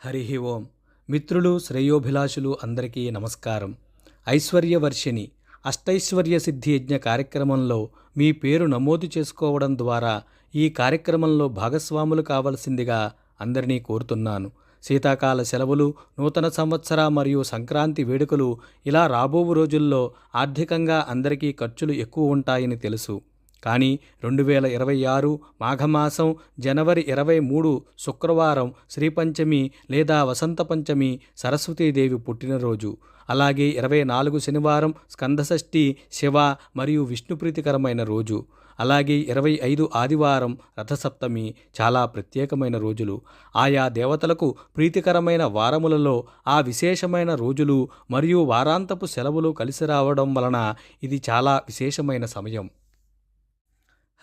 హరి ఓం. మిత్రులు శ్రేయోభిలాషులు అందరికీ నమస్కారం. ఐశ్వర్యవర్షిణి అష్టైశ్వర్య సిద్ధి యజ్ఞ కార్యక్రమంలో మీ పేరు నమోదు చేసుకోవడం ద్వారా ఈ కార్యక్రమంలో భాగస్వాములు కావలసిందిగా అందరినీ కోరుతున్నాను. శీతాకాల సెలవులు నూతన సంవత్సర మరియు సంక్రాంతి వేడుకలు ఇలా రాబోవు రోజుల్లో ఆర్థికంగా అందరికీ ఖర్చులు ఎక్కువ ఉంటాయని తెలుసు. కానీ రెండు వేల ఇరవై ఆరు మాఘమాసం జనవరి ఇరవై మూడు శుక్రవారం శ్రీపంచమి లేదా వసంత పంచమి సరస్వతీదేవి పుట్టినరోజు. అలాగే ఇరవై నాలుగు శనివారం స్కందషష్ఠి శివ మరియు విష్ణుప్రీతికరమైన రోజు. అలాగే ఇరవై ఐదు ఆదివారం రథసప్తమి చాలా ప్రత్యేకమైన రోజులు. ఆయా దేవతలకు ప్రీతికరమైన వారములలో ఆ విశేషమైన రోజులు మరియు వారాంతపు సెలవులు కలిసి రావడం వలన ఇది చాలా విశేషమైన సమయం.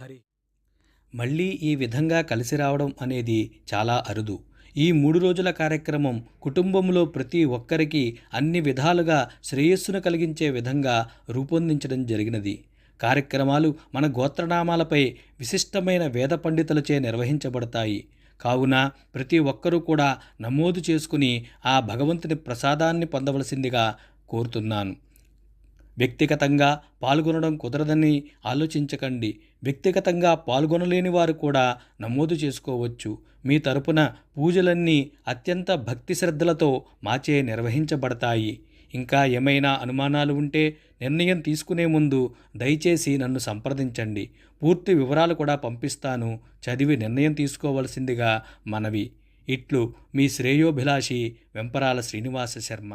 హరి. మళ్ళీ ఈ విధంగా కలిసి రావడం అనేది చాలా అరుదు. ఈ మూడు రోజుల కార్యక్రమం కుటుంబంలో ప్రతి ఒక్కరికి అన్ని విధాలుగా శ్రేయస్సును కలిగించే విధంగా రూపొందించడం జరిగినది. కార్యక్రమాలు మన గోత్రనామాలపై విశిష్టమైన వేద పండితులచే నిర్వహించబడతాయి. కావున ప్రతి ఒక్కరూ కూడా నమోదు చేసుకుని ఆ భగవంతుని ప్రసాదాన్ని పొందవలసిందిగా కోరుతున్నాను. వ్యక్తిగతంగా పాల్గొనడం కుదరదని ఆలోచించకండి. వ్యక్తిగతంగా పాల్గొనలేని వారు కూడా నమోదు చేసుకోవచ్చు. మీ తరపున పూజలన్నీ అత్యంత భక్తి శ్రద్ధలతో మాచే నిర్వహించబడతాయి. ఇంకా ఏమైనా అనుమానాలు ఉంటే నిర్ణయం తీసుకునే ముందు దయచేసి నన్ను సంప్రదించండి. పూర్తి వివరాలు కూడా పంపిస్తాను. చదివి నిర్ణయం తీసుకోవలసిందిగా మనవి. ఇట్లు మీ శ్రేయోభిలాషి వెంపరాల శ్రీనివాస శర్మ.